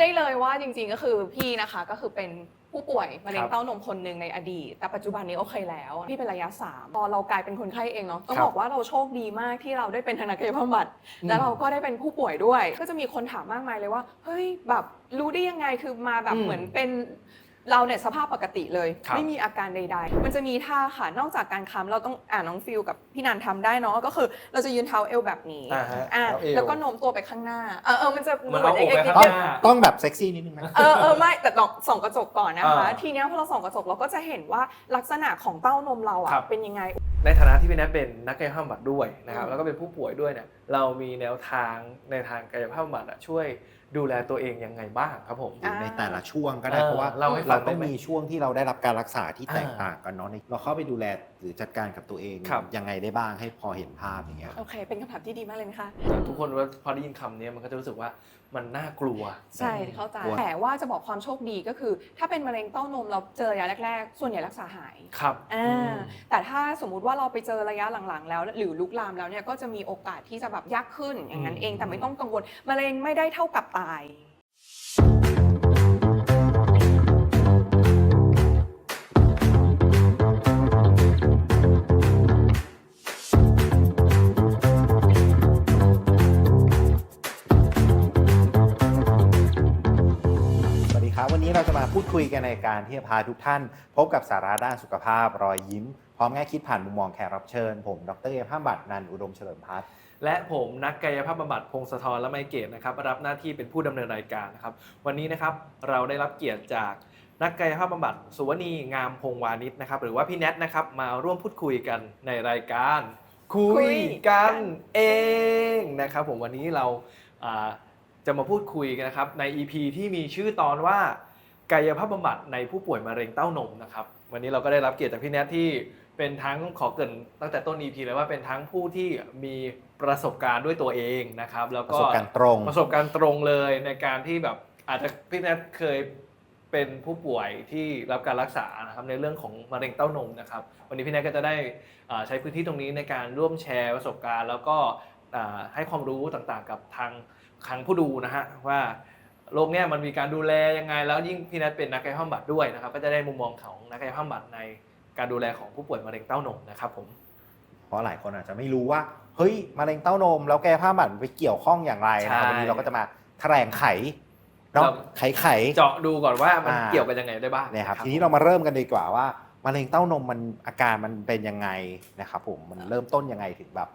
ได้เลยว่าจริงๆก็คือพี่นะคะก็คือเป็นผู้ป่วยมะเร็คงรับเต้านมคนหนึ่งในอดีต แต่ปัจจุบันนี้โอเคแล้ว พี่เป็นระยะสามพอเรากลายเป็นคนไข้เองเนาะต้องครับบอกว่าเราโชคดีมากที่เราได้เป็นทนายกายภาพบำบัดอืมแล้วเราก็ได้เป็นผู้ป่วยด้วย ก็จะมีคนถามมากมายเลยว่า เฮ้ยแบบรู้ได้ยังไงคือมาแบบอืมเหมือนเป็น เราเนี่ยสภาพปกติเลย ครับ ไม่มีอาการใด ๆ มันจะมีท่าค่ะนอกจากการค้ำเราต้องอ่าน้องฟิลกับพี่นันทำได้เนาะก็คือเราจะยืนเท้าเอวแบบนี้อ่าฮะอะเท้าเอว แล้วก็โน้มตัวไปข้างหน้าเออเออมันจะเหมือนเอาอกไปเด็กๆข้างต้องหน้าต้องแบบเซ็กซี่นิดนึงนะ เออเออไม่แต่ต้องส่องกระจกก่อนนะคะ อ่าทีเนี้ยพอเราส่องกระจกเราก็จะเห็นว่าลักษณะของเต้านมเราครัอะบเป็นยังไง ในฐานะที่พี่แนทเป็นนักกายภาพบำบัดด้วยนะครับอืม แล้วก็เป็นผู้ป่วยด้วยเนี่ยเรามีแนวทางในทางกายภาพบำบัดอะช่วย ดูแลตัวเองยังไงบ้างครับผมอยู่ในแต่ละช่วงก็ได้เออเพราะว่าเล่าให้ฟัเรางต้องได้ไหมมีช่วงที่เราได้รับการรักษาที่แตกอ่าต่างกันเนาะในเราเข้าไปดูแลหรือจัดการกับตัวเองครับ ยังไงได้บ้างให้พอเห็นภาพอย่างเงี้ย โอเค เป็นคำถามที่ดีมากเลยนะคะ ทุกคนว่าพอได้ยินคำนี้มันก็จะรู้สึกว่ามันน่ากลัว ใช่เข้าใจ กลัว แต่ว่าจะบอกความโชคดีก็คือ ถ้าเป็นมะเร็งเต้านมเราเจอระยะแรก ๆ ส่วนใหญ่รักษาหายครับอ่าอืมแต่ถ้าสมมุติว่าเราไปเจอระยะหลังๆ แล้ว หรือลุกลามแล้วเนี่ยก็จะมีโอกาสที่จะแบบยากขึ้นอย่างนั้นเองอืมแต่ไม่ต้องกังวลมะเร็งไม่ได้เท่ากับตายสวัสดีครับวันนี้เราจะมาพูดคุยกันในการที่จะพาทุกท่าน พบกับสาระด้านสุขภาพรอยยิ้ม พร้อมแง่คิดผ่านมุมมองแขกรับเชิญ ผม ดรเอภาพบัตรนันอุดมเฉลิมพัฒน์ และผมนักกายภาพบำบัดพงศธรและไมเกตนะครับรับหน้าที่เป็นผู้ดำเนินรายการนะครับ วันนี้นะครับเราได้รับเกียรติจากนักกายภาพบำบัดสุวนีงามพงวานิชนะครับ หรือว่าพี่แนทนะครับมาร่วมพูดคุยกันในรายการ คุยยกันเองนะครับ ผมวันนี้เราอ่าจะมาพูดคุยกันนะครับใน EP ที่มีชื่อตอนว่ากายภาพบำบัดในผู้ป่วยมะเร็งเต้านมนะครับ วันนี้เราก็ได้รับเกียรติจากพี่แนทที่เป็นทั้งขอเกรินตั้งแต่ต้น EP เลยว่าเป็นทั้งผู้ที่มี ประสบการณ์ด้วยตัวเองนะครับ แล้วประก็สบการณ์ตรงประสบการณ์ตรงเลยในการที่แบบอาจจะพี่แนทเคยเป็นผู้ป่วยที่รับการรักษานะครับในเรื่องของมะเร็งเต้านมนะครับ วันนี้พี่แนทก็จะได้อ่าใช้พื้นที่ตรงนี้ในการร่วมแชร์ประสบการณ์ แล้วก็อ่าให้ความรู้ต่างๆ กับทางทางผู้ดูนะฮะว่าโรคเนี้ยมันมีการดูแลยังไง แล้วยิ่งพี่แนทเป็นนักกายภาพบำบัดด้วยนะครับ ก็จะได้มุมมองของนักกายภาพบำบัดในการดูแลของผู้ป่วยมะเร็งเต้านมนะครับผมเพราะหลายคนอาจจะไม่รู้ว่า เฮ้ยมะเร็งเต้านม แล้วแกผ้าพบัตรไปเกี่ยวข้องอย่างไรนะครับใช่วันนี้เราก็จะมาแถลงไขเนาะครับไขไขเจาะดูก่อนว่ามันอ่าเกี่ยวกันยังไงได้บ้างเนี่ยครับะทีนี้เรามาเริ่มกันดีกว่าว่ามะเร็งเต้านมมันอาการมันเป็นยังไงนะครับผมมันเริ่มต้นยังไงถึงแบบ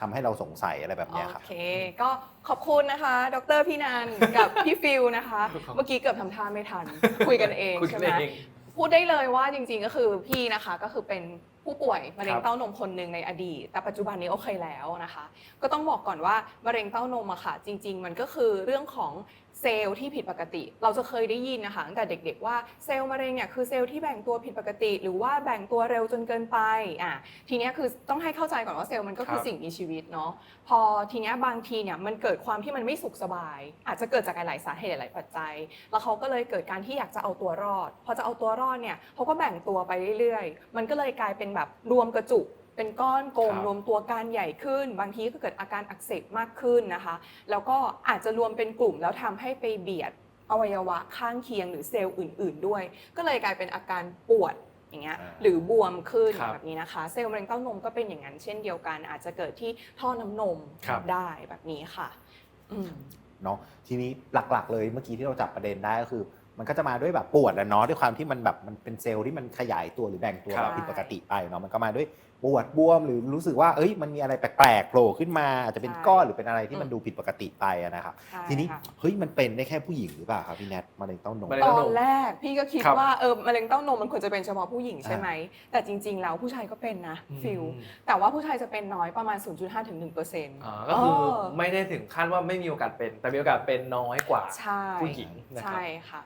ทำให้เราสงสัยอะไรแบบเนี้ยคโอรับเค ก็ขอบคุณนะคะ ดรพี่นันกับพี่ฟิลนะคะครับเมื่อกี้เกือบทำท่าไม่ทัน คุยกันเองคุยกัใช่นไหมเอง พูดได้เลยว่าจริงๆก็คือพี่นะคะก็คือเป็นผู้ป่วยมะเร็คงรับเต้านมคนหนึ่งในอดีต แต่ปัจจุบันนี้โอเคแล้วนะคะ ก็ต้องบอกก่อนว่ามะเร็งเต้านมอะค่ะ จริง ๆ มันก็คือเรื่องของ เซลล์ที่ผิดปกติ เราจะเคยได้ยินนะคะตั้งแต่เด็ก ๆ ว่าเซลล์มะเร็งเนี่ยคือเซลล์ที่แบ่งตัวผิดปกติ หรือว่าแบ่งตัวเร็วจนเกินไปอะทีเนี้ยคือต้องให้เข้าใจก่อนว่าเซลล์มันก็คือครับสิ่งมีชีวิตเนาะพอทีเนี้ยบางทีเนี่ยมันเกิดความที่มันไม่สุขสบาย อาจจะเกิดจากหลายๆสาเหตุหลายๆปัจจัย แล้วเขาก็เลยเกิดการที่อยากจะเอาตัวรอด พอจะเอาตัวรอดเนี่ยเขาก็แบ่งตัวไปเรื่อยๆ มันก็เลยกลายเป็นแบบรวมกระจุก เป็นก้อนกลมครับรวมตัวการใหญ่ขึ้น บางทีก็เกิดอาการอักเสบมากขึ้นนะคะ แล้วก็อาจจะรวมเป็นกลุ่มแล้วทำให้ไปเบียดอวัยวะข้างเคียงหรือเซลล์อื่น ๆ ด้วย ก็เลยกลายเป็นอาการปวดอย่างเงี้ยอ่าหรือบวมขึ้นครับแบบนี้นะคะ เซลล์มะเร็งเต้านมก็เป็นอย่างนั้นเช่นเดียวกัน อาจจะเกิดที่ท่อน้ำนมครับ ได้แบบนี้ค่ะอืม เนาะทีนี้หลักๆ เลยเมื่อกี้ที่เราจับประเด็นได้ก็คือ มันก็จะมาด้วยแบบปวดแหละเนาะด้วยความที่มันแบบมันเป็นเซลล์ที่มันขยายตัวหรือแบ่งตัวครับ แบบผิดปกติไปเนาะมันก็มาด้วย ปวดบวมหรือรู้สึกว่าเอ้ยมันมีอะไรแปลกๆโผล่ขึ้นมาอาจจะเป็นใช่ก้อนหรือเป็นอะไรที่อืมมันดูผิดปกติไปอะนะครับใช่ทีนี้ค่ะเฮ้ยมันเป็นได้แค่ผู้หญิงหรือเปล่าครับพี่แนทมะเร็งเต้านมมะเร็งตเต้าอนแรกพี่ก็คิดครับว่าเออมะเร็งเต้านมมันควรจะเป็นเฉพาะผู้หญิงใช่ไหมแต่จริง ๆ แล้วผู้ชายก็เป็นนะฟิลอืมแต่ว่าผู้ชายจะเป็นน้อยประมาณ 0.5ถึง1เปอร์เซ็นต์อ่าก็คือไม่ได้ถึงขั้นว่าไม่มีโอกาสเป็น แต่มีโอกาสเป็นน้อยกว่าใช่ผู้หญิงนะครับใช่ค่ะ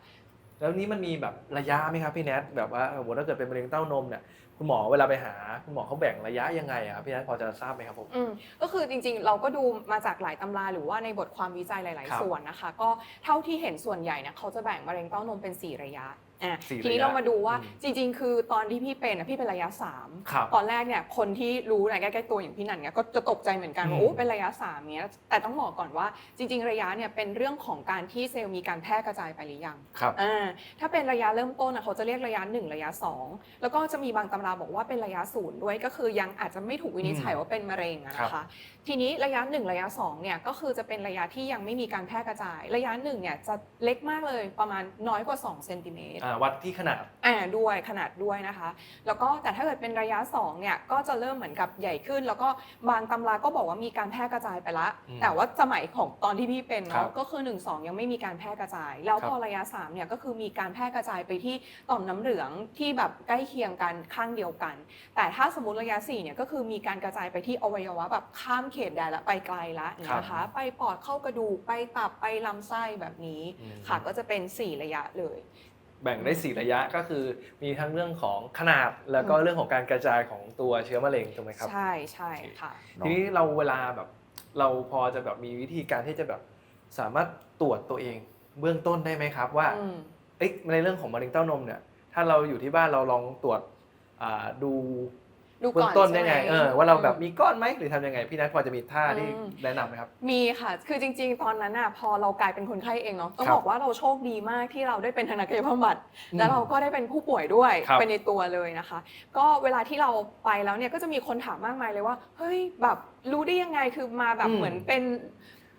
แล้วนี้มันมีแบบระยะไหมครับพี่แนทแบบว่าโอ้โหถ้าเกิดเป็นมะเร็งเต้านมเนี่ย คุณหมอเวลาไปหาคุณหมอเขาแบ่งระยะยังไงอะครับพี่นัทพอจะทราบไหมครับผม อืมก็คือจริงๆ เราก็ดูมาจากหลายตำราหรือว่าในบทความวิจัยหลาย ครับ ๆ ส่วนนะคะ ก็เท่าที่เห็นส่วนใหญ่เนี่ยเขาจะแบ่งมะเร็งเต้านมเป็น 4 ระยะ อะสี่ทีนี้ระยะเรามาดูว่าอืมจริง ๆ คือตอนที่พี่เป็นอะพี่เป็นระยะครับ3ตอนแรกเนี่ยคนที่รู้ในใกล้ๆตัวอย่างพี่นันเนี่ยก็จะตกใจเหมือนกันว่าอืม โอ้เป็นระยะ3เนี้ยแต่ต้องบอกก่อนว่าจริง ๆ ระยะเนี่ยเป็นเรื่องของการที่เซลล์มีการแพร่กระจายไปหรือยัง ครับ อ่าถ้าเป็นระยะเริ่มต้นนะเขาจะเรียกระยะ 1 ระยะ 2 แล้วก็จะมีบางตำราบอกว่าเป็นระยะศูนย์ด้วยก็คือยังอาจจะไม่ถูกวินิจฉัยว่าเป็นมะเร็งอะนะคะทีนี้ระยะ 1 ระยะ2เนี่ยก็คือจะเป็นระยะที่ยังไม่มีการแพร่กระจาย ระยะ1เนี่ยจะเล็กมากเลยประมาณน้อยกว่า2เซนติเมตร อ่าวัดที่ขนาดอ่าด้วยขนาดด้วยนะคะ แล้วก็แต่ถ้าเกิดเป็นระยะ2เนี่ยก็จะเริ่มเหมือนกับใหญ่ขึ้น แล้วก็บางตำราก็บอกว่ามีการแพร่กระจายไปละ อืมแต่ว่าสมัยของตอนที่พี่เป็นครัเนาะบก็คือ 1 2 ยังไม่มีการแพร่กระจาย แล้วครับพอระยะ3เนี่ยก็คือมีการแพร่กระจายไปที่ต่อมน้ำเหลืองที่แบบใกล้เคียงกันข้างเดียวกัน แต่ถ้าสมมติระยะ4เนี่ยก็คือมีการกระจายไปที่อวัยวะแบบข้ามเขตแดนละไปไกลละนะคะ ไปปอดเข้ากระดูกไปตับไปลำไส้แบบนี้ อืม ค่ะก็จะเป็น 4 ระยะเลย แบ่งได้สี่ระยะก็คือมีทั้งเรื่องของขนาดแล้วก็อืมเรื่องของการกระจายของตัวเชื้อมะเร็งถูกไหมครับ ใช่ใช่ค่ะทีนี้เราเวลาแบบเราพอจะแบบมีวิธีการที่จะแบบสามารถตรวจตัวเองเบื้องต้นได้ไหมครับว่าอืมเอ๊ะในเรื่องของมะเร็งเต้านมเนี่ยถ้าเราอยู่ที่บ้านเราลองตรวจอ่าดู ดูเบื้ก่อองนต้นใช่ได้ไหม ไงเออว่าเราแบบอืมมีก้อนไหมหรือทำยังไง พี่นัทพอจะมีท่าที่อืม แนะนำไหมครับ มีค่ะ คือจริง ๆ ตอนนั้นอะพอเรากลายเป็นคนไข้เองเนาะ ต้องครับบอกว่าเราโชคดีมากที่เราได้เป็นทางนักกายภาพบำบัด อืมแล้วเราก็ได้เป็นผู้ป่วยด้วยครับไปในตัวเลยนะคะ ก็เวลาที่เราไปแล้วเนี่ยก็จะมีคนถามมากมายเลยว่า เฮ้ยแบบรู้ได้ยังไง คือมาแบบอืมเหมือนเป็น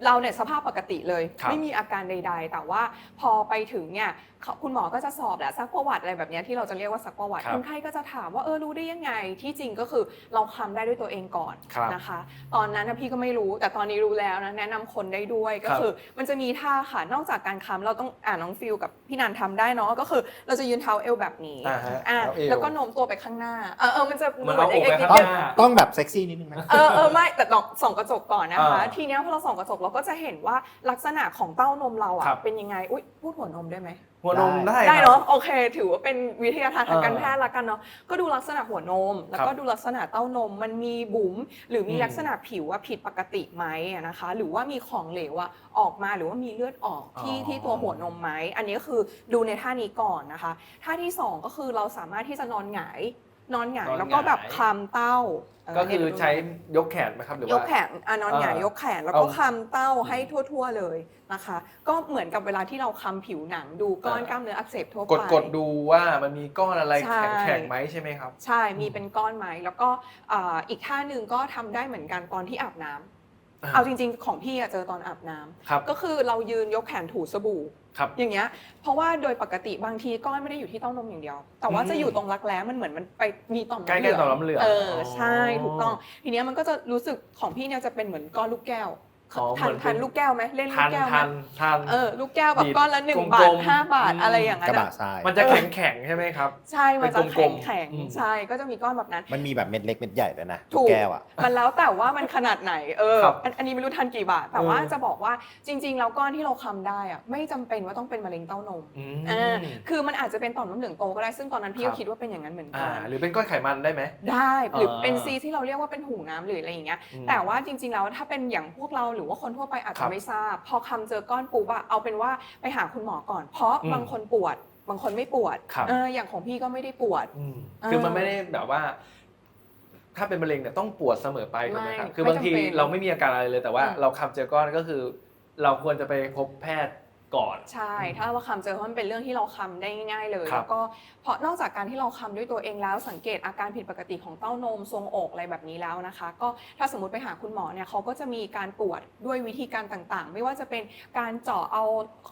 เราเนี่ยสภาพปกติเลย ครับไม่มีอาการใด ๆ แต่ว่าพอไปถึงเนี่ย เขาคุณหมอก็จะสอบแหละซักประวัติอะไรแบบเนี้ยที่เราจะเรียกว่าซักประวัติครับคนไข้ก็จะถามว่าเออรู้ได้ยังไงที่จริงก็คือเราคำได้ด้วยตัวเองก่อนครับนะคะ ตอนนั้นนะพี่ก็ไม่รู้แต่ตอนนี้รู้แล้วนะแนะนำคนได้ด้วยก็ครับ คือ มันจะมีท่าค่ะนอกจากการค้ำเราต้องอ่าน้องฟิลกับพี่นันทำได้เนาะก็คือเราจะยืนเท้าเอวแบบนี้อ่าฮะอ่าเท้าเอว แล้วก็โน้มตัวไปข้างหน้าเออเออมันจะมันเอาอกไปด็กๆข้างนิดหๆน้าต้องแบบเซ็กซี่นิดนึงไหมเออเออไม่แต่ลองส่องกระจกก่อนนะคะ อ่าทีเนี้ยพอเราส่องกระจกเราก็จะเห็นว่าลักษณะของเต้านมเราครัอะบ เป็นยังไง อุ้ยพูดหัวนมได้ไหม หัวนมได้ได้ครับเนาะโอเค ถือว่าเป็นวิทยาทานทางการเออแพทย์ละกันเนาะก็ดูลักษณะหัวนม แล้วก็ครับดูลักษณะเต้านมมันมีบุ๋มหรือมีอืมลักษณะผิวว่าผิดปกติไหมอะนะคะ หรือว่ามีของเหลวอะออกมาหรือว่ามีเลือดออกที่อ๋อที่ตัวหัวนมไหมอันนี้ก็คือดูในท่านี้ก่อนนะคะ ท่าที่สองก็คือเราสามารถที่จะนอนหงาย นอนหงายนอนหงาย แล้วก็แบบคลำเต้าเก็คือเดี๋ยวดูใช้ยกแขนไหมครับหรือว่า ยกแขนอะนอนหงายเออยกแขนแล้วก็เอาคลำเต้าให้ทั่ว ๆเลยนะคะ ก็เหมือนกับเวลาที่เราคลำผิวหนังดูก้อนเออ กล้ามเนื้ออักเสบทั่วไป กดกดดูว่ามันมีก้อนอะไรใช่ แข็งแข็งไหมใช่ไหมครับ ใช่มีเป็นก้อนไหมแล้วก็อ่าอีกท่าหนึ่งก็ทำได้เหมือนกันตอนที่อาบน้ำอ่า เอาจริง ๆ ของพี่อะเจอตอนอาบน้ำครับ ก็คือเรายืนยกแขนถูสบู่ ครับ อย่างเงี้ย เพราะว่าโดยปกติบางทีก้อนไม่ได้อยู่ที่เต้านมอย่างเดียว แต่ว่าอืม จะอยู่ตรงรักแร้มันเหมือนมันไปมีต่อมใกล้ๆต่อมน้ำเหลืองเอออ๋อใช่ ถูกต้อง ทีเนี้ยมันก็จะรู้สึกของพี่เนี่ยจะเป็นเหมือนก้อนลูกแก้ว อ๋อทันเหมือนเป็นทันลูกแก้วไหมเล่นลูทักนแก้วไหมทันทัน เออลูกแก้วแบบดีดก้อนละหนึ่งกลมๆบาทห้าบาทอืม อะไรอย่างกนั้นระบะอะทรายมันจะแข็งแข็งๆใช่ไหมครับ ใช่มันจะเป็นกลแข็มงๆแข็งอืม ใช่ก็จะมีก้อนแบบนั้น มันมีแบบเม็ดเล็กเม็ดใหญ่ด้วยนะถูกแก้วอะ มันแล้วแต่ว่ามันขนาดไหนเออครับอันอันนี้ไม่รู้ทันกี่บาท แต่ว่าเออ จะบอกว่าจริง ๆ แล้วก้อนที่เราคำได้อะไม่จำเป็นว่าต้องเป็นมะเร็งเต้านมอืมอ่าคือมันอาจจะเป็นต่อมน้ำเหลืองโตก็ได้ซึ่งตอนนั้นพี่ครัก็บคิดว่าเป็นอย่างนั้นเหมือนอ่ากันหรือเป็นก้อนไขมันได้ไหม ได้หรือเป็นอ่า ซีที่เราเรียกว่าเป็นหูน้ำหรืออะไรอย่างเงี้ย อืม แต่ว่าจริงๆแล้วถ้าเป็นอย่างพวกเราหรือว่าคนทั่วไปอาจครัจะบไม่ทราบ พอคำเจอก้อนปุ๊บอะเอาเป็นว่าไปหาคุณหมอก่อน เพราะอืมบางคนปวด บางคนไม่ปวดครับเอออย่างของพี่ก็ไม่ได้ปวดอืมเออคือมันไม่ได้แบบว่า ถ้าเป็นมะเร็งเนี่ยต้องปวดเสมอไปถูกไหมครับไม่คือบางทีไม่จำเป็นเราไม่มีอาการอะไรเลยแต่ว่าอืมเราคำเจอก้อนก็คือ เราควรจะไปพบแพทย์ ก่อน ใช่ ถ้าว่าคำเจอเพราะมันเป็นเรื่องที่เราคำได้ง่าย ๆ เลย ครับแล้วก็เพราะนอกจากการที่เราคำด้วยตัวเองแล้วสังเกตอาการผิดปกติของเต้านมทรงอกอะไรแบบนี้แล้วนะคะ ก็ถ้าสมมติไปหาคุณหมอเนี่ยเขาก็จะมีการตรวจด้วยวิธีการต่างๆ ไม่ว่าจะเป็นการเจาะเอา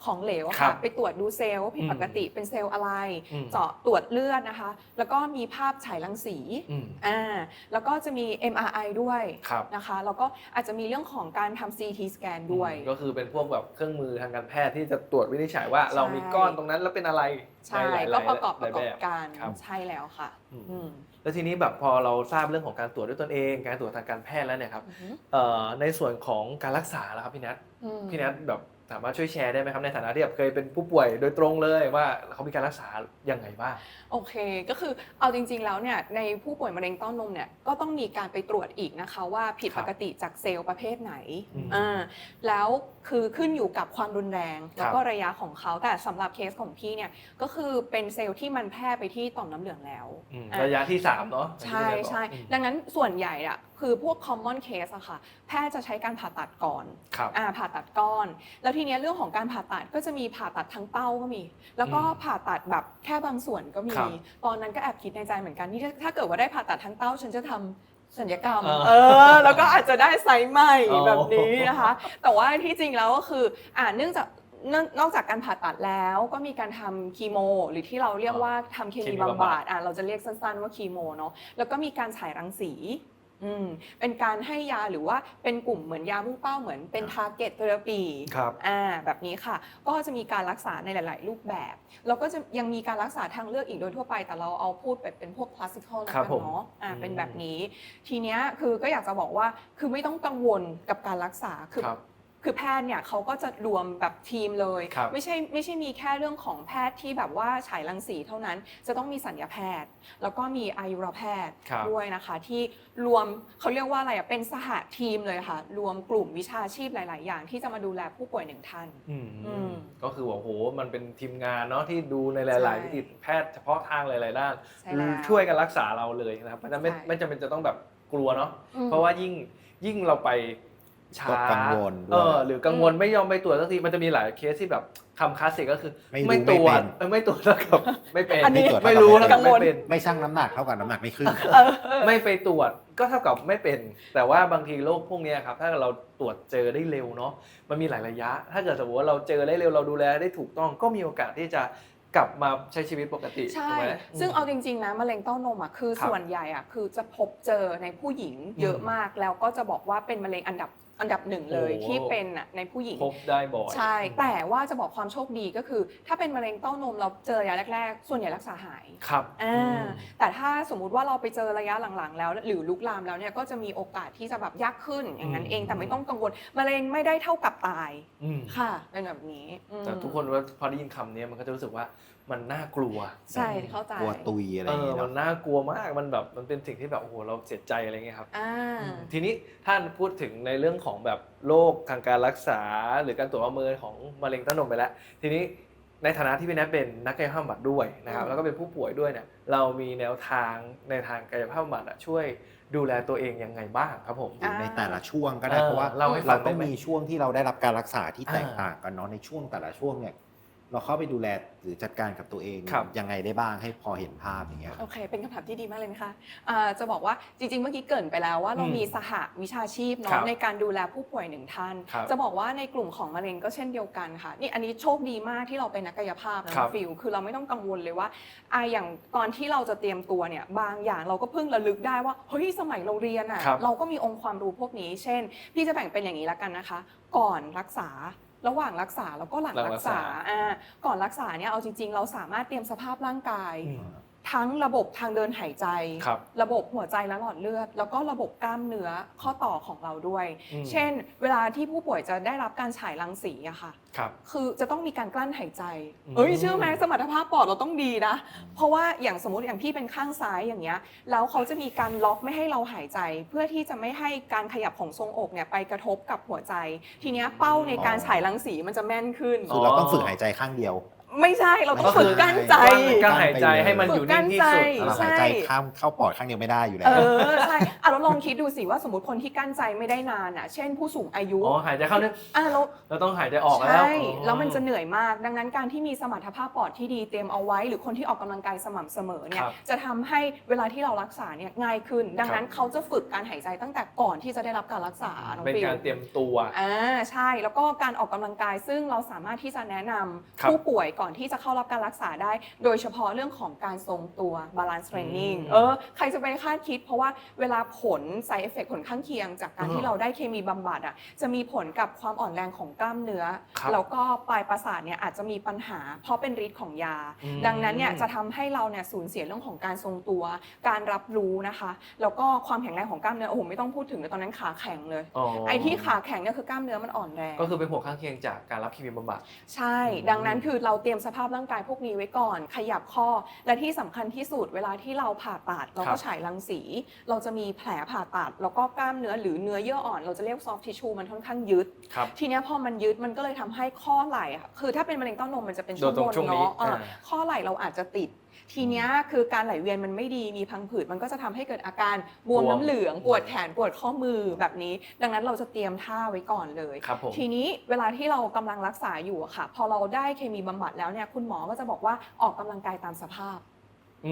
ของเหลวอะครัค่ะบไปตรวจดูเซลล์ว่าผิดอืมปกติเป็นเซลล์อะไร อืม เจาะตรวจเลือดนะคะ แล้วก็มีภาพฉายรังสีอืมอ่าแล้วก็จะมี MRI ด้วยครับนะคะแล้วก็อาจจะมีเรื่องของการทำ CT สแกนด้วย อืมก็คือเป็นพวกแบบเครื่องมือทางการแพทย์ที่จะตรวจวินิจฉัยว่า เรามีก้อนตรงนั้นแล้วเป็นอะไรใช่ในหลายๆก็ประกอบหปลายระกอบแบบการครับใช่แล้วค่ะ อืม อืม แล้วทีนี้แบบพอเราทราบเรื่องของการตรวจด้วยตนเอง การตรวจทางการแพทย์แล้วเนี่ยครับอือฮึเอ่อในส่วนของการรักษาแล้วครับพี่นัทอืมพี่นัทแบบสามารถช่วยแชร์ได้ไหมครับในฐานะที่แบบเคยเป็นผู้ป่วยโดยตรงเลยว่าเขามีการรักษายังไงบ้างโอเค ก็คือเอาจริง ๆ แล้วเนี่ยในผู้ป่วยมะเร็งเต้านมเนี่ยก็ต้องมีการไปตรวจอีกนะคะว่าผิดครัปบกติจากเซลล์ประเภทไหนอืมอ่าแล้วคือขึ้นอยู่กับความรุนแรงแล้วก็ครับระยะของเขาแต่สำหรับเคสของพี่เนี่ยก็คือเป็นเซลล์ที่มันแพร่ไปที่ต่อมน้ำเหลืองแล้วอืมอะระยะที่3เนาะใช่ใช่อืมดังนั้นส่วนใหญ่อะคือพวก common case อะค่ะ แพทย์จะใช้การผ่าตัดก่อนครับอ่าผ่าตัดก้อน แล้วทีเนี้ยเรื่องของการผ่าตัดก็จะมีผ่าตัดทั้งเต้าก็มี แล้วก็อืมผ่าตัดแบบแค่บางส่วนก็มีครับตอนนั้นก็แอบคิดในใจเหมือนกันนี่ถ้าถ้าเกิดว่าได้ผ่าตัดทั้งเต้าฉันจะทำสัญญกรรมเออเออ แล้วก็อาจจะได้ไซส์ใหม่อ๋อแบบนี้นะคะ แต่ว่าที่จริงแล้วก็คือ อ่าเนื่องจากเนื่องนอกจากการผ่าตัดแล้วก็มีการทำคีโม หรือที่เราเรียกว่าทำเคเคมีมีบำบัดบำบัดอ่าเราจะเรียกสั้นๆว่าคีโมเนาะแล้วก็มีการฉายรังสีอืมเป็นการให้ยาหรือว่าเป็นกลุ่มเหมือนยามุ่งเป้าเหมือนเป็น target therapy ครับ อ่าแบบนี้ค่ะ ก็จะมีการรักษาในหลาย ๆ รูปแบบ แล้วก็จะยังมีการรักษาทางเลือกอีกโดยทั่วไป แต่เราเอาพูดแบบเป็นพวก classical แล้วครักับนผมเนาะอ่าอืมเป็นแบบนี้ ทีเนี้ยคือก็อยากจะบอกว่าคือไม่ต้องกังวลกับการรักษา คือครับ คือแพทย์เนี่ยเขาก็จะรวมแบบทีมเลย ครับไม่ใช่ไม่ใช่มีแค่เรื่องของแพทย์ที่แบบว่าฉายรังสีเท่านั้น จะต้องมีสัญญาแพทย์ แล้วก็มีอายุรแพทย์ครับ ด้วยนะคะ ที่รวมเขาเรียกว่าอะไรอะเป็นสหทีมเลยค่ะ รวมกลุ่มวิชาชีพหลาย ๆ อย่างที่จะมาดูแลผู้ป่วยหนึ่งท่าน อืมอืมก็คือว่าโอ้โหมันเป็นทีมงานเนาะที่ดูในหลายใช่ๆวิธีแพทย์เฉพาะทางหลาย ๆ ด้าน ใช่แล้ว ช่วยกันรักษาเราเลยนะครับเพราะฉะนั้นไม่ใช่ ไม่จำเป็นจะต้องแบบกลัวเนาะ อืม เพราะว่ายิ่งยิ่งเราไป ช้าก็กังวลด้วยเออหรือกังวลอืมไม่ยอมไปตรวจสักทีมันจะมีหลายเคสที่แบบคำคลาสสิกก็คือไม่รู้ตรวไม่เป็จนเออไม่ตรวจแล้วกับไม่เป็นอันนี้ไม่รู้แล้วกักับงวไม่ลเป็นไม่ชั่งน้ำหนักเท่ากับน้ำหนักไม่ขึ้นเออไม่ไปตรวจก็เท่ากับไม่เป็น แต่ว่าบางทีโรคพวกเนี้ยครับถ้าเราตรวจเจอได้เร็วเนาะมันมีหลายระยะ ถ้าเกิดสมมติว่าเราเจอได้เร็วเราดูแลได้ถูกต้องก็มีโอกาสที่จะกลับมาใช้ชีวิตปกติใช่ถูกไหมซึ่งมเอาจริงๆนะมะเร็งเต้านมอะคือครับส่วนใหญ่อะคือจะพบเจอในผู้หญิงเยอะอืมมากแล้วก็จะบอกว่าเป็นมะเร็งอันดับ อันดับหนึ่งเลยโอ้ ที่เป็นอะในผู้หญิง พบได้บ่อย ใช่ แต่ว่าจะบอกความโชคดีก็คือ ถ้าเป็นมะเร็งเต้านมเราเจอระยะแรกๆ ส่วนใหญ่รักษาหายครับอ่าอืมแต่ถ้าสมมุติว่าเราไปเจอระยะหลังๆ แล้ว หรือลุกลามแล้วเนี่ยก็จะมีโอกาสที่จะแบบยากขึ้นอย่างนั้นเองอืมแต่ไม่ต้องกังวลมะเร็งไม่ได้เท่ากับตายอืมค่ะเป็นแบบนี้อืมแต่ทุกคนว่าพอได้ยินคำนี้มันก็จะรู้สึกว่ามันน่ากลัว ใช่เข้าใจกลัวตุยอะไรอเอย่างอ เงี้ยมันเนาะน่ากลัวมาก มันแบบ มันเป็นสิ่งที่แบบ โอ้โห เราเสียใจอะไรเงี้ยครับ อ่า ทีนี้ท่านพูดถึงในเรื่องของแบบโรคทางการรักษา หรือการตรวจประเมินของมะเร็งเต้านมไปแล้ว ทีนี้ในฐานะที่พี่แนทเป็นนักกายภาพบำบัดด้วยนะครับอืมแล้วก็เป็นผู้ป่วยด้วยเนี่ยเรามีแนวทางในทางกายภาพบำบัดอะช่วยดูแลตัวเองยังไงบ้างครับผมอยู่ในแต่ละช่วงก็ได้เออเพราะว่าเล่าให้ฟัเรางต้องได้ไหมมีช่วงที่เราได้รับการรักษาที่แตกอ่าต่างกันเนาะในช่วงแต่ละช่วงเนี่ย เราเข้าไปดูแลหรือจัดการกับตัวเองครับ ยังไงได้บ้างให้พอเห็นภาพอย่างเงี้ย โอเค เป็นคำถามที่ดีมากเลยนะคะอ่าจะบอกว่าจริงๆ เมื่อกี้เกรินไปแล้วว่าเราอืมมีสหวิชาชีพครัเนาะบในการดูแลผู้ป่วยหนึ่งท่าน ครับจะบอกว่าในกลุ่มของมะเร็งก็เช่นเดียวกันค่ะ นี่อันนี้โชคดีมากที่เราเป็นนักกายภาพนะครับ ฟิลคือเราไม่ต้องกังวลเลยว่าอ่าอย่างตอนที่เราจะเตรียมตัวเนี่ยบางอย่างเราก็เพิ่งระลึกได้ว่าเฮ้ยสมัยเราเรียนอะครับ เราก็มีองค์ความรู้พวกนี้ เช่น พี่จะแบ่งเป็นอย่างนี้ละกันนะคะ ก่อนรักษา ระหว่างรักษาแล้วก็หลังหลังรัรักกษาษา อ่าก่อนรักษาเนี่ยเอาจริง ๆ เราสามารถเตรียมสภาพร่างกาย อืม ทั้งระบบทางเดินหายใจ ครับ ระบบหัวใจและหลอดเลือด แล้วก็ระบบกล้ามเนื้อข้อต่อของเราด้วย อืม เช่น เวลาที่ผู้ป่วยจะได้รับการฉายรังสีอะค่ะ ครับ คือจะต้องมีการกลั้นหายใจ อืม เอ้ยเชื่อไหมสมรรถภาพปอดเราต้องดีนะ เพราะว่าอย่างสมมติอย่างพี่เป็นข้างซ้ายอย่างเงี้ย แล้วเขาจะมีการล็อกไม่ให้เราหายใจ เพื่อที่จะไม่ให้การขยับของทรงอกเนี่ยไปกระทบกับหัวใจ ทีเนี้ยเป้าในการฉายรังสีมันจะแม่นขึ้น คือเราต้องฝึกหายใจข้างเดียว ไม่ใช่เราต้องก็คืฝึอกกั้นใจการหายใจให้มันอยู่นิ่งที่สุดฝึกเราใช่หายใจข้ามเข้าปอดข้างเดียวไม่ได้อยู่แล้เอวอใช่อะเราลองคิดดูสิว่าสมมติคนที่กั้นใจไม่ได้นานอะ เช่นผู้สูงอายุอ๋อหายใจเข้าเนี่ยอะแล้วเราต้องหายใจออกแล้วใช่อ๋อแล้วมันจะเหนื่อยมาก ดังนั้นการที่มีสมรรถภาพปอดที่ดีเตรียมเอาไว้ หรือคนที่ออกกำลังกายสม่ำเสมอเนี่ยครับจะทำให้เวลาที่เรารักษาเนี่ยง่ายขึ้น ดังนั้นครับเขาจะฝึกการหายใจตั้งแต่ก่อนที่จะได้รับการรักษาน้องเป็นฟิลการเตรียมตัวอ่าใช่แล้วก็การออกกำลังกายซึ่งเราสามารถที่จะแนะนำครับผู้ป่วยก่อนอนที่จะเข้ารับการรักษาได้ โดยเฉพาะเรื่องของการทรงตัว balance training อืมเออใครจะไปคาดคิด เพราะว่าเวลาผล side effect ผลข้างเคียง จากการอืมที่เราได้เคมีบำบัดอะจะมีผลกับความอ่อนแรงของกล้ามเนื้อครับแล้วก็ปลายประสาทเนี่ยอาจจะมีปัญหา เพราะเป็นฤทธิ์ของยาอืมดังนั้นเนี่ยจะทำให้เราเนี่ยสูญเสียเรื่องของการทรงตัว การรับรู้นะคะแล้วก็ความแข็งแรงของกล้ามเนื้อโอ้โหไม่ต้องพูดถึงเลยตอนนั้นขาแข็งเลยอ๋อไอ้ที่ขาแข็งเนี่ยคือกล้ามเนื้อมันอ่อนแรงก็คือเป็นผลข้างเคียงจากการรับเคมีบำบัด ใช่อืมดังนั้นคือเราเตรียมสภาพร่างกายพวกนี้ไว้ก่อน ขยับข้อ และที่สำคัญที่สุดเวลาที่เราผ่าตัดเราครัก็บฉายรังสี เราจะมีแผลผ่าตัด แล้วก็กล้ามเนื้อหรือเนื้อเยื่ออ่อน เราจะเรียกซอฟทิชชูมันค่อนข้างยึดครับทีเนี้ยพอมันยึดมันก็เลยทำให้ข้อไหล่อะคือถ้าเป็นมะเร็งเต้านมมันจะเป็นช่วงโดนตรงบนช่วงนี้เนาะเอออ่าข้อไหล่เราอาจจะติด ทีเนี้ยคือการไหลเวียนมันไม่ดีมีพังผืดมันก็จะทำให้เกิดอาการบวมบวม น้ำเหลืองปวดแขนปวดข้อมือแบบนี้ ดังนั้นเราจะเตรียมท่าไว้ก่อนเลย ครับผม ทีนี้เวลาที่เรากำลังรักษาอยู่อะค่ะ พอเราได้เคมีบำบัดแล้วเนี่ยคุณหมอก็จะบอกว่าออกกำลังกายตามสภาพม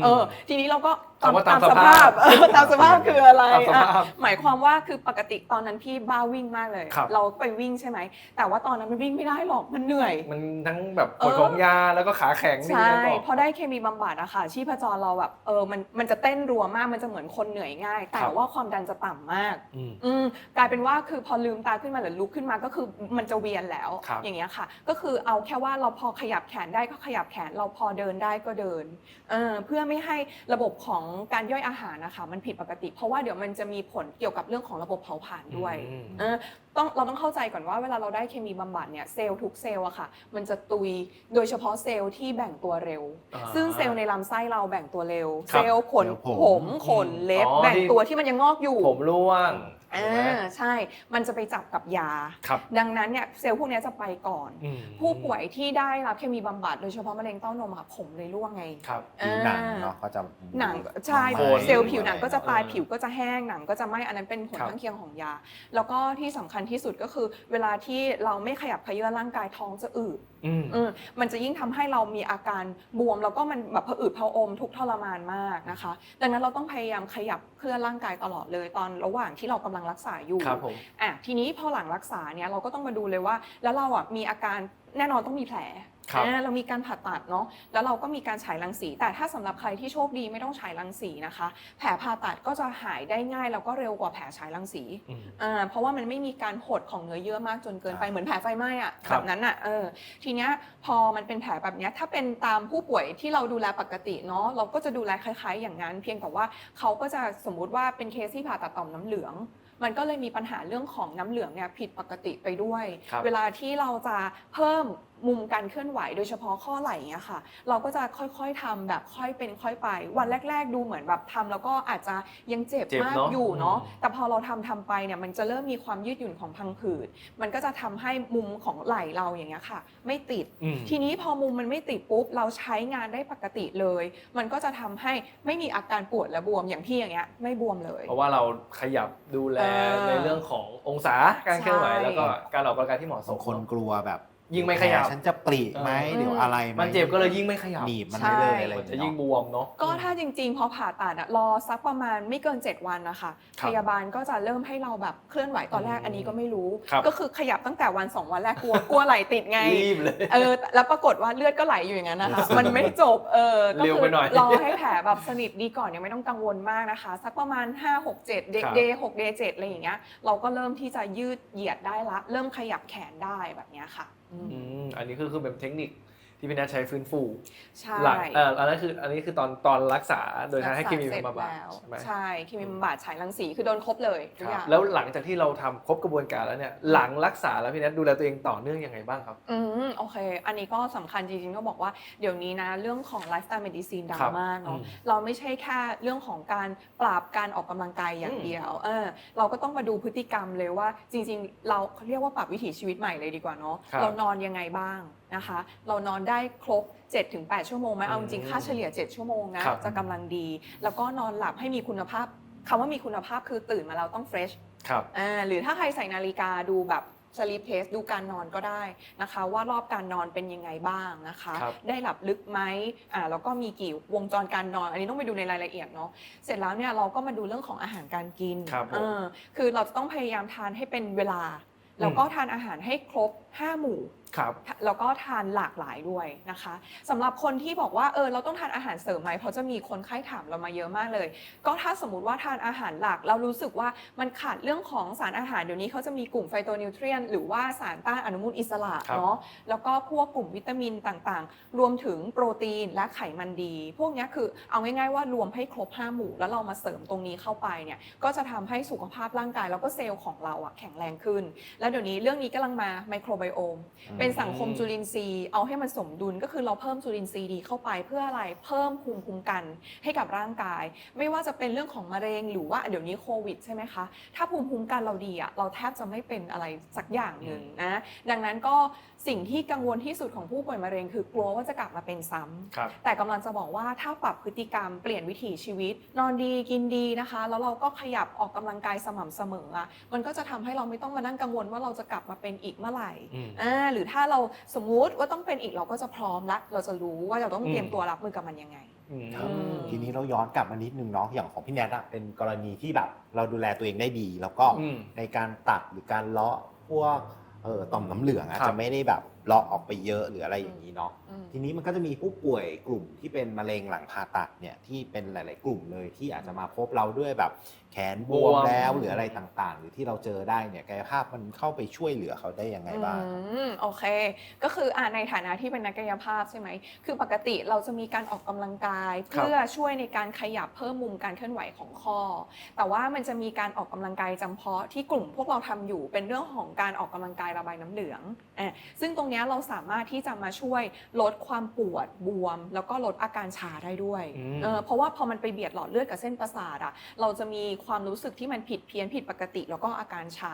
เออทีนี้เราก็คำว่าตามสภาพเออตามสภาพคืออะไรตามสภาพอะหมายความว่าคือปกติตอนนั้นพี่บ้าวิ่งมากเลยครับเราไปวิ่งใช่ไหมแต่ว่าตอนนั้นมันวิ่งไม่ได้หรอกมันเหนื่อย มันทั้งแบบปวดเออของยาแล้วก็ขาแข็งนี่ใช่นะบอกพอได้เคมีบำบัดอะค่ะชีพจรเราแบบเออมันมันจะเต้นรัวมากมันจะเหมือนคนเหนื่อยง่าย แต่ครับว่าความดันจะต่ำมากอืมอืมกลายเป็นว่าคือพอลืมตาขึ้นมาหรือลุกขึ้นมาก็คือมันจะเวียนแล้วครับอย่างเงี้ยค่ะ ก็คือเอาแค่ว่าเราพอขยับแขนได้ก็ขยับแขนเราพอเดินได้ก็เดินเออเพื่อไม่ให้ระบบของการย่อยอาหารนะคะมันผิดปกติ เพราะว่าเดี๋ยวมันจะมีผลเกี่ยวกับเรื่องของระบบเผาผลาญด้วยอืมเออต้องเราต้องเข้าใจก่อนว่าเวลาเราได้เคมีบำบัดเนี่ยเซลล์ทุกเซลล์อะค่ะ มันจะตุยโดยเฉพาะเซลล์ที่แบ่งตัวเร็วอ่าซึ่งเซลล์ในลำไส้เราแบ่งตัวเร็วครัเซบลล์ขนเซลล์ผมผมขนเล็บอ๋อแบ่งที่ตัวที่มันยังงอกอยู่ผมร่วงอ่ ถูกไหมาใช่ มันจะไปจับกับยา ครับดังนั้นเนี่ยเซลล์พวกเนี้ยจะไปก่อน อืมผู้ป่วยที่ได้รับเคมีบำบัดโดยเฉพาะมะเร็งเต้านมอะค่ะผมเลยร่วงไง ครับ ผิวหนังเนาะก็จะหนังใช่โคนเซลล์ผิวหนังก็จะตายเออผิวก็จะแห้งหนังก็จะไหม้อันนั้นเป็นผลครับข้างเคียงของยา แล้วก็ที่สำคัญที่สุดก็คือ เวลาที่เราไม่ขยับเขยื้อนร่างกายท้องจะอืดอืม อืมมันจะยิ่งทำให้เรามีอาการบวม แล้วก็มันแบบผะอืดผะอมทุกข์ทรมานมากนะคะ ดังนั้นเราต้องพยายามขยับเคลื่อนร่างกายตลอดเลย ตอนระหว่างที่เรากำลังรักษาอยู่ ครับผม อะทีนี้พอหลังรักษาเนี่ยเราก็ต้องมาดูเลยว่า แล้วเราอะมีอาการ แน่นอนต้องมีแผลครับอ่าเรามีการผ่าตัดเนาะแล้วเราก็มีการฉายรังสี แต่ถ้าสำหรับใครที่โชคดีไม่ต้องฉายรังสีนะคะ แผลผ่าตัดก็จะหายได้ง่ายแล้วก็เร็วกว่าแผลฉายรังสีอืมอ่าเพราะว่ามันไม่มีการหดของเนื้อเยื่อมากจนเกินไปครับเหมือนแผลไฟไหม้อะครัแบบบนั้นอะเออทีเนี้ยพอมันเป็นแผลแบบเนี้ยถ้าเป็นตามผู้ป่วยที่เราดูแลปกติเนาะเราก็จะดูแลคล้าย ๆ อย่างนั้น เพียงแต่ว่าเขาก็จะสมมุติว่าเป็นเคสที่ผ่าตัดต่อมน้ำเหลือง มันก็เลยมีปัญหาเรื่องของน้ำเหลืองเนี่ยผิดปกติไปด้วยครับเวลาที่เราจะเพิ่ม มุมการเคลื่อนไหวโดยเฉพาะข้อไหล่เนี่ยค่ะ เราก็จะค่อยๆทำแบบค่อยเป็นค่อยไป วันแรก ๆ ดูเหมือนแบบทำแล้วก็อาจจะยังเจ็บเจ็บมากเนอะอยู่เนาะอืมแต่พอเราทำทำไปเนี่ยมันจะเริ่มมีความยืดหยุ่นของพังผืด มันก็จะทำให้มุมของไหล่เราอย่างเงี้ยค่ะ ไม่ติด อืม ทีนี้พอมุมมันไม่ติดปุ๊บเราใช้งานได้ปกติเลย มันก็จะทำให้ไม่มีอาการปวดและบวมอย่างพี่อย่างเงี้ยไม่บวมเลย เพราะว่าเราขยับดูแลเออในเรื่องขององศาการเคลื่อนไหวใช่ แล้วก็การออกกำลังกายที่เหมาะสบามงคนกลัวแบบ ยิ่งไม่ขยับแผลฉันจะปริไหมเออ เดี๋ยวอะไรไหมมันเจ็บก็เลยยิ่งไม่ขยับหนีบมันไม่เลยอะไรอมันย่างจะเงี้ยยิ่งเนาะบวมเนาะ ก็ถ้าจริงๆ พอผ่าตัดอะรอสักประมาณไม่เกิน 7 วันนะคะ ครับพยาบาลก็จะเริ่มให้เราแบบเคลื่อนไหวตอนแรกอืมอันนี้ก็ไม่รู้ ครับ ก็คือขยับตั้งแต่วัน 2 วันแรกกลัวกลัวไหลติดไง รีบเลย เออแล้วปรากฏว่าเลือดก็ไหลอยู่อย่างนั้นนะคะ มันไม่จบเออก็เร็วคืไปหน่อย รอให้แผลแบบสนิทดีก่อนยังไม่ต้องกังวลมากนะคะ สักประมาณ 5 6 7 เดครับย์เดย์6เดย์7อะไรอย่างเงี้ยเราก็เริ่มที่จะยืดเหยียดได้ละ เริ่มขยับแขนได้แบบเนี้ยค่ะ อืออันนี้คือคือเป็นเทคนิค ที่พี่นัทใช้ฟื้นฟูใช่หลังเอ่ออันนั้นคืออันนี้คือตอนตอนรักษาโดยการให้เคมีรักษาเสร็จบำบัดแล้วใช่ไหมใช่เคมีบำบัดฉายรังสีคือโดนครบเลยทุกอย่างแล้วหลังจากที่เราทำครบกระบวนการแล้วเนี่ยหลังรักษาแล้วพี่นัทดูแลตัวเองต่อเนื่องยังไงบ้างครับอืมโอเค อันนี้ก็สำคัญจริงๆต้องบอกว่าเดี๋ยวนี้นะเรื่องของไลฟ์สไตล์เมดิซีนดัครังบมากเนาะอืมเราไม่ใช่แค่เรื่องของการปราบการออกกำลังกายอย่างอืมเดียวเออเราก็ต้องมาดูพฤติกรรมเลยว่าจริง ๆ เราเรียกว่าปรับวิถีชีวิตใหม่เลยดีกว่าเนาะครับเรานอนยังไงบ้าง นะคะ เรานอนได้ครบ 7-8 ชั่วโมงไหมเอาจริงอืมๆค่าเฉลี่ย 7 ชั่วโมงนะครับจะกำลังดี แล้วก็นอนหลับให้มีคุณภาพคำว่ามีคุณภาพคือตื่นมาเราต้องเฟรชครับอ่าหรือถ้าใครใส่นาฬิกาดูแบบสลีปเทสดูการนอนก็ได้นะคะ ว่ารอบการนอนเป็นยังไงบ้างนะคะครับได้หลับลึกไหมอ่าแล้วก็มีกี่วงจรการนอน อันนี้ต้องไปดูในรายละเอียดเนาะเสร็จแล้วเนี่ยเราก็มาดูเรื่องของอาหารการกินครับผมเออคือเราจะต้องพยายามทานให้เป็นเวลา แล้วก็ทานอาหารให้ครบ 5 หมู่ครับ แล้วก็ทานหลากหลายด้วยนะคะสำหรับคนที่บอกว่าเออเราต้องทานอาหารเสริมไหมเพราะจะมีคนไข้ถามเรามาเยอะมากเลย ก็ถ้าสมมติว่าทานอาหารหลัก เรารู้สึกว่ามันขาดเรื่องของสารอาหารเดี๋ยวนี้เขาจะมีกลุ่มไฟโตนิวเทรียนหรือว่าสารต้านอนุมูลอิสระครับเนาะแล้วก็พวกกลุ่มวิตามินต่างๆ รวมถึงโปรตีนและไขมันดี พวกเนี้ยคือเอาง่ายๆว่ารวมให้ครบ5หมู่แล้วเรามาเสริมตรงนี้เข้าไปเนี่ยก็จะทำให้สุขภาพร่างกายแล้วก็เซลล์ของเราอะแข็งแรงขึ้น แล้วเดี๋ยวนี้เรื่องนี้กำลังมาไมโครไบโอมเป็นสังคมจุลินทรีย์เอาให้มันสมดุลก็คือเราเพิ่มจุลินทรีย์ดีเข้าไปเพื่ออะไรเพิ่มภูมิคุ้มกันให้กับร่างกาย ไม่ว่าจะเป็นเรื่องของมะเร็งหรือว่าเดี๋ยวนี้โควิดใช่ไหมคะถ้าภูมิคุ้มกันเราดีอะเราแทบจะไม่เป็นอะไรสักอย่างหนึ่งนะดังนั้นก็สิ่งที่กังวลที่สุดของผู้ป่วยมะเร็ง คือกลัวว่าจะกลับมาเป็นซ้ำครับแต่กำลังจะบอกว่าถ้าปรับพฤติกรรมเปลี่ยนวิถีชีวิต นอนดีกินดีนะคะ แล้วเราก็ขยับออกกำลังกายสม่ำเสมออะมันก็จะทำให้เราไม่ต้องมานั่งกังวลว่าเราจะกลับมาเป็นอีกเมื่อไหร่อืมอ่าหรือถ้าเราสมมุติว่าต้องเป็นอีกเราก็จะพร้อมละเราจะรู้ว่าเราต้องเตรียมอืมตัวรับมือกับมันยังไง อืมครับอืม ทีนี้เราย้อนกลับมานิดนึงเนาะอย่างของพี่แนทอะเป็นกรณีที่แบบเราดูแลตัวเองได้ดี แล้วก็อืมในการตัดหรือการเลาะพวกเอ่อต่อมน้ำเหลืองอะครับ จะไม่ได้แบบเลาะออกไปเยอะหรืออะไรอย่างนี้เนาะอืม ทีนี้มันก็จะมีผู้ป่วยกลุ่มที่เป็นมะเร็งหลังผ่าตัดเนี่ยที่เป็นหลาย ๆ กลุ่มเลยที่อาจจะมาพบเราด้วยแบบแขนบวมบวมแล้วหรืออะไรต่างๆ หรือที่เราเจอได้เนี่ยกายภาพมันเข้าไปช่วยเหลือเขาได้ยังไงบ้างอืมโอเค ก็คืออ่าในฐานะที่เป็นนักกายภาพใช่ไหมคือปกติเราจะมีการออกกำลังกายครับเพื่อช่วยในการขยับเพิ่มมุมการเคลื่อนไหวของข้อ แต่ว่ามันจะมีการออกกำลังกายจำเพาะที่กลุ่มพวกเราทำอยู่เป็นเรื่องของการออกกำลังกายระบายน้ำเหลืองอะซึ่งตรงเนี้ยเราสามารถที่จะมาช่วยลดความปวดบวม แล้วก็ลดอาการชาได้ด้วยอืมเออเพราะว่าพอมันไปเบียดหลอดเลือดกับเส้นประสาทอะเราจะมีความรู้สึกที่มันผิดเพี้ยนผิดปกติ แล้วก็อาการชา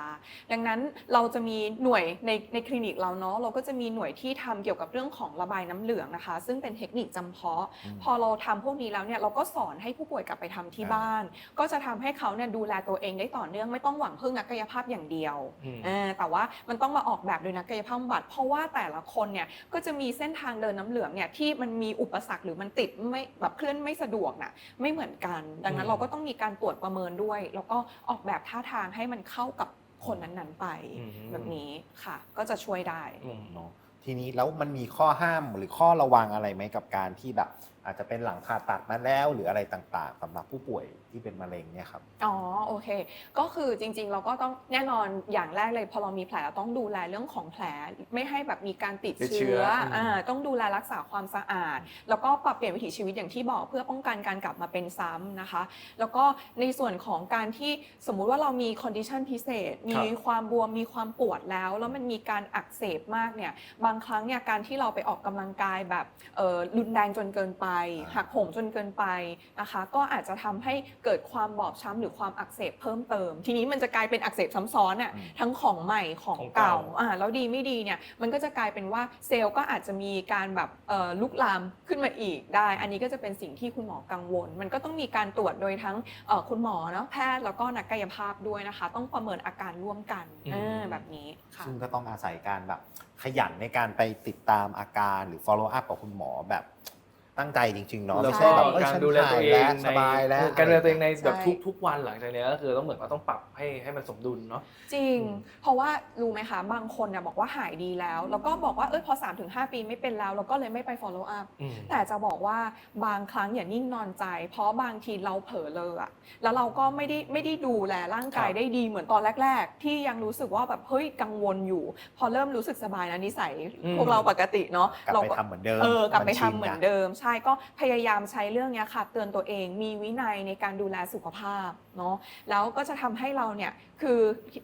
ดังนั้นเราจะมีหน่วยในในคลินิกเราเนาะเราก็จะมีหน่วยที่ทำเกี่ยวกับเรื่องของระบายน้ำเหลืองนะคะ ซึ่งเป็นเทคนิคจำเพาะอืมพอเราทำพวกนี้แล้วเนี่ยเราก็สอนให้ผู้ป่วยกลับไปทำที่อ่าบ้าน ก็จะทำให้เขาเนี่ยดูแลตัวเองได้ต่อเนื่องไม่ต้องหวังพึ่งนักกายภาพอย่างเดียวอืมอ่าแต่ว่ามันต้องมาออกแบบโดยนักกายภาพบำบัดเพราะว่าแต่ละคนเนี่ยก็จะมีเส้นทางเดินน้ำเหลืองเนี่ยที่มันมีอุปสรรคหรือมันติดไม่แบบเคลื่อนไม่สะดวกน่ะไม่เหมือนกัน ดังนั้อืนมเราก็ต้องมีการตรวจประเมินด้วย แล้วก็ออกแบบท่าทางให้มันเข้ากับคนนั้นๆไป อืม แบบนี้ค่ะ ก็จะช่วยได้ อืมเนาะทีนี้แล้วมันมีข้อห้ามหรือข้อระวังอะไรไหมกับการที่แบบ อาจจะเป็นหลังผ่าตัดมาแล้วหรืออะไรต่างๆสำหรับผู้ป่วยที่เป็นมะเร็งเนี่ยครับ อ๋อโอเค ก็คือจริงๆ เราก็ต้องแน่นอนอย่างแรกเลย พอเรามีแผลเราต้องดูแลเรื่องของแผลไม่ให้แบบมีการติดติดเชื้เชื้อออืมอ่าต้องดูแลรักษาความสะอาด แล้วก็ปรับเปลี่ยนวิถีชีวิตอย่างที่บอกเพื่อป้องกันการกลับมาเป็นซ้ำนะคะ แล้วก็ในส่วนของการที่สมมุติว่าเรามีคอนดิชันพิเศษ มีความบวมมีความปวดแล้ว แล้วมันมีการอักเสบมากเนี่ยบางครั้งเนี่ยการที่เราไปออกกำลังกายแบบเอ่อรุนแรงจนเกินไปอ่าหักโหมจนเกินไปนะคะ ก็อาจจะทำให้เกิดความบอบช้ำหรือความอักเสบเพิ่มเติม ทีนี้มันจะกลายเป็นอักเสบซ้ำซ้อนอะอืมทั้งของใหม่ของของเก่าเก่าอ่าแล้วดีไม่ดีเนี่ยมันก็จะกลายเป็นว่าเซลล์ก็อาจจะมีการแบบเอ่อลุกลามขึ้นมาอีกได้ อันนี้ก็จะเป็นสิ่งที่คุณหมอกังวล มันก็ต้องมีการตรวจโดยทั้งเอ่อคุณหมอเนาะแพทย์แล้วก็นักกายภาพด้วยนะคะ ต้องประเมินอาการร่วมกันอืมเออแบบนี้ค่ะซึ่งก็ต้องอาศัยการแบบขยันในการไปติดตามอาการหรือ follow up กับคุณหมอแบบ ตั้งใจจริงๆเนาะแล้วไม่ก็ใช่แบบเอ้ยการฉันดูแลตัวหายเอแล้งวในสบายแล้ว การดูแลตัวเองในแบบใช่ทุกทุกวันหลังจากเนี้ยก็คือต้องเหมือนว่าต้องปรับให้ให้มันสมดุลเนาะ จริง อืม เพราะว่ารู้ไหมคะบางคนเนี่ยบอกว่าหายดีแล้ว แล้วก็บอกว่าเอ้ยพอ 3-5 ปีไม่เป็นแล้วเราก็เลยไม่ไป follow up อืม แต่จะบอกว่าบางครั้งอย่านิ่งนอนใจ เพราะบางทีเราเผลอเลยอะแล้วเราก็ไม่ได้ไม่ได้ดูแลร่างกายครับ ได้ดีเหมือนตอนแรก ๆ ที่ยังรู้สึกว่าแบบเฮ้ยกังวลอยู่ พอเริ่มรู้สึกสบายนะนิสัยอืมพวกเราปกติเนาะกลับเราไปก็ทำเหมือนเดิมเออกลับไปนทำชินเหมือนอะเดิมใช่ก็พยายามใช้เรื่องเนี้ยค่ะ เตือนตัวเองมีวินัยในการดูแลสุขภาพเนาะแล้วก็จะทำให้เราเนี่ยคือ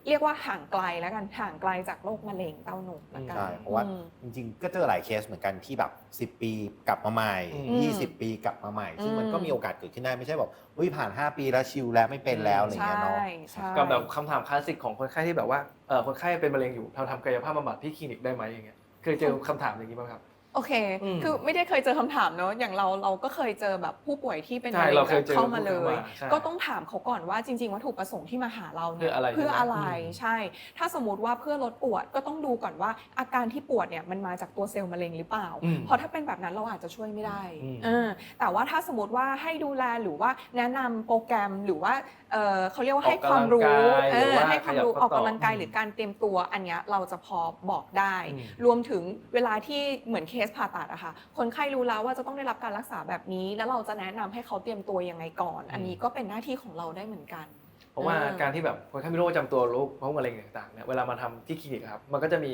เรียกว่าห่างไกลแล้วกันห่างไกลจากโรคมะเร็งเต้านมแล้วกันใช่เพราะว่าอืมจริงๆ ก็เจอหลายเคสเหมือนกันที่แบบ 10 ปีกลับมาใหม่อืม20 ปีกลับมาใหม่ ซึ่งอืมมันก็มีโอกาสเกิดขึ้นได้ไม่ใช่แบบอุ้ยผ่าน 5 ปีแล้วชิลแล้วไม่เป็นแล้วอะไรใช่เงี้ยเนาะใช่กับแบบคำถามคลาสสิกของคนไข้ที่แบบว่าเออคนไข้เป็นมะเร็งอยู่เราทำกายภาพบำบัดที่คลินิกได้ไหมอย่างเงี้ยเคยเจอคำถามอย่างนี้บ้างครับ โอเค อืม คือไม่ได้เคยเจอคำถามเนอะอย่างเราเราก็เคยเจอแบบผู้ป่วยที่เป็นใช่มะเร็งเราเคยเจอเข้ามาเลผู้ป่วยยมาใช่ ก็ต้องถามเขาก่อนว่าจริง ๆ วัตถุประสงค์ที่มาหาเราเนี่ยเพื่ออะไรเพื่ออะไรใช่ไหมอืม ใช่ ถ้าสมมติว่าเพื่อลดปวดก็ต้องดูก่อนว่าอาการที่ปวดเนี่ยมันมาจากตัวเซลล์มะเร็งหรือเปล่า อืม เพราะถ้าเป็นแบบนั้นเราอาจจะช่วยไม่ได้อืม เออแต่ว่าถ้าสมมติว่าให้ดูแลหรือว่าแนะนำโปรแกรมหรือว่าเอ่อเขาเรียกว่าให้ความรู้ออกกำลังกายเอหรืออว่าให้ความรู้ขยับออกข้อต่อกำลังกายหรือการเตรียมตัวอันเนี้ยเราจะพอบอกได้ อืม รวมถึงเวลาที่เหมือนเคสผ่าตัดอะค่ะคนไข้รู้แล้วว่าจะต้องได้รับการรักษาแบบนี้ แล้วเราจะแนะนำให้เขาเตรียมตัวยังไงก่อน อันนี้ก็เป็นหน้าที่ของเราได้เหมือนกัน เพราะว่าเออการที่แบบคนไข้มีโรคประจำตัวโรคเพราะมะเร็งต่างๆเนี่ยเวลามาทำที่คลินิกอะครับมันก็จะมี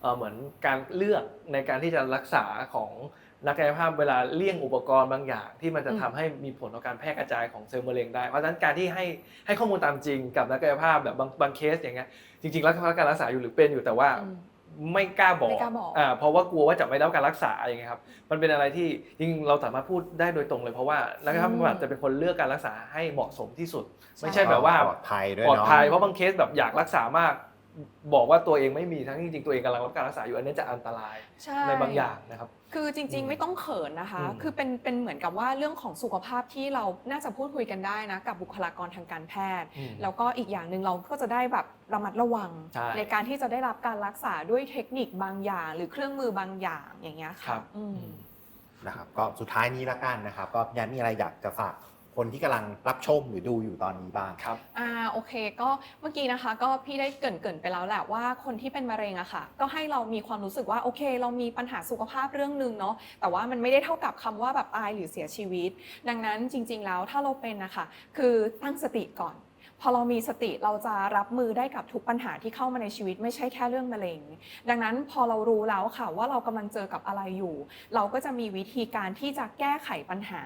เอ่อเหมือนการเลือกในการที่จะรักษาของ นักกายภาพเวลาเลี่ยงอุปกรณ์บางอย่าง ที่มันจะทำให้มีผลต่อการแพร่กระจายของเซลล์มะเร็งได้ เพราะฉะนั้นการที่ให้ให้ข้อมูลตามจริงกับนักกายภาพแบบบางบางเคสอย่างเงี้ยจริงๆรักษาการรักษาอยู่หรือเป็นอยู่แต่ว่าอืมไม่กล้าบอกไม่กล้าบอกเพราะว่ากลัวว่าจะไม่ได้รับการรักษาอย่างเงี้ยครับมันเป็นอะไรที่จริงๆเราสามารถพูดได้โดยตรงเลยเพราะว่านักกายภาพบำบัดจะเป็นคนเลือกการรักษาให้เหมาะสมที่สุด ไม่ใช่แบบว่าปลอดภัยด้วยปลอดเนาะภัยเพราะบางเคสแบบอยากรักษามาก บอกว่าตัวเองไม่มีทั้งที่จริงๆตัวเองกำลังรับการรักษาอยู่อันนี้จะอันตรายใช่ในบางอย่างนะครับ คือจริงอืมๆไม่ต้องเขินนะคะ อืม คือเป็นเป็นเหมือนกับว่าเรื่องของสุขภาพที่เราน่าจะพูดคุยกันได้นะกับบุคลากรทางการแพทย์ อืม แล้วก็อีกอย่างหนึ่งเราก็จะได้แบบระมัดระวังใช่การที่จะได้รับการรักษาด้วยเทคนิคบางอย่าง หรือเครื่องมือบางอย่างอย่างเงี้ยครัค่ะบ อืม นะครับก็สุดท้ายนี้ละกันนะครับ ก็ยันมีอะไรอยากจะฝาก คนที่กำลังรับชมหรือดูอยู่ตอนนี้บ้าง ครับ อ่าโอเคก็เมื่อกี้นะคะก็พี่ได้เกรินเกรินไปแล้วแหละว่าคนที่เป็นมะเร็งอะค่ะ ก็ให้เรามีความรู้สึกว่าโอเค เรามีปัญหาสุขภาพเรื่องหนึ่งเนาะแต่ว่ามันไม่ได้เท่ากับคำว่าแบบตายหรือเสียชีวิต ดังนั้นจริงๆแล้วถ้าเราเป็นนะคะคือตั้งสติก่อน พอเรามีสติเราจะรับมือได้กับทุกปัญหาที่เข้ามาในชีวิตไม่ใช่แค่เรื่องมะเร็ง ดังนั้นพอเรารู้แล้วค่ะว่าเรากำลังเจอกับอะไรอยู่ เราก็จะมีวิธีการที่จะแก้ไขปัญหา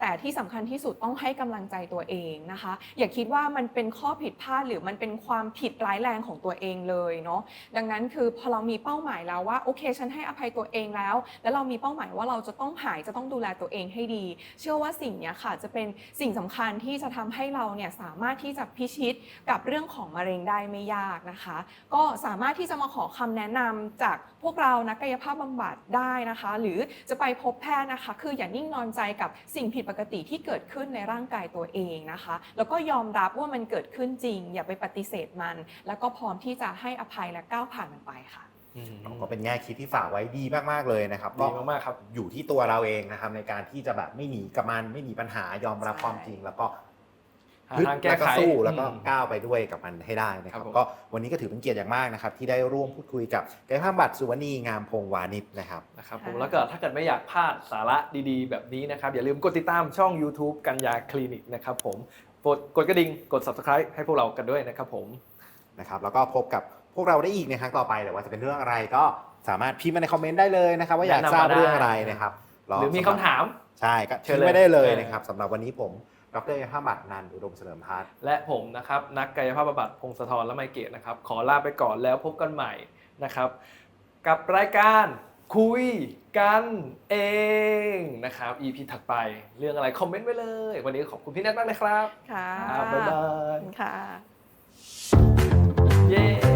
แต่ที่สำคัญที่สุดต้องให้กำลังใจตัวเองนะคะ อย่าคิดว่ามันเป็นข้อผิดพลาดหรือมันเป็นความผิดร้ายแรงของตัวเองเลยเนาะดังนั้นคือพอเรามีเป้าหมายแล้วว่าโอเคฉันให้อภัยตัวเองแล้ว แล้วเรามีเป้าหมายว่าเราจะต้องหายจะต้องดูแลตัวเองให้ดี เชื่อว่าสิ่งนี้ค่ะจะเป็นสิ่งสำคัญที่จะทำให้เราเนี่ยสามารถที่จะพิชิตกับเรื่องของมะเร็งได้ไม่ยากนะคะ ก็สามารถที่จะมาขอคำแนะนำจากพวกเรานักกายภาพบำบัดได้นะคะ หรือจะไปพบแพทย์นะคะ คืออย่านิ่งนอนใจกับสิ่งผิดปกติที่เกิดขึ้นในร่างกายตัวเองนะคะ แล้วก็ยอมรับว่ามันเกิดขึ้นจริง อย่าไปปฏิเสธมัน แล้วก็พร้อมที่จะให้อภัยและก้าวผ่านมันไปค่ะอืมก็เป็นแง่คิดที่ฝากไว้ดีมากๆเลยนะครับดีมากๆครับอยู่ที่ตัวเราเองนะครับในการที่จะแบบไม่หนีกับมันไม่มีปัญหายอมรับใช่ความจริง แล้วก็ หาฮึดทางแก้แล้วก็ไขสู้แล้วก็อืมก้าวไปด้วยกับมันให้ได้นะครัครับบผม ก็วันนี้ก็ถือเป็นเกียรติอย่างมากนะครับ ที่ได้ร่วมพูดคุยกับกายภาพบำบัดสุวรรณีงามพงษ์วานิชนะครับ นะครับผมค่ะ แล้วก็ถ้าเกิดไม่อยากพลาดสาระดีๆ แบบนี้นะครับ อย่าลืมกดติดตามช่อง YouTube กันยาคลินิกนะครับผมกดกดกระดิ่งกด subscribe ให้พวกเรากันด้วยนะครับผม นะครับแล้วก็พบกับพวกเราได้อีกในครั้งต่อไปแต่ว่าจะเป็นเรื่องอะไรก็สามารถพิมพ์มาในคอมเมนต์ได้เลยนะครับ ว่าอยากแนะนำทราบมาได้ เรื่องอะไรนะครับหรือมีคำถาม ใช่ก็เชิทิ้ญงเลยไว้ได้เลยเออนะครับสำหรับวันนี้ผม ดรเอฮามัดนันอุดมเสริมพัฒน์และผมนะครับนักกายภาพบำบัดพงศธรและไมเกตนะครับ ขอลาไปก่อนแล้วพบกันใหม่นะครับ กับรายการคุยกันเองนะครับ EP ถัดไปเรื่องอะไรคอมเมนต์ไว้เลย วันนี้ขอบคุณพี่แนทมากเลยครับ ค่ะ บ๊ายบายค่ะ เย้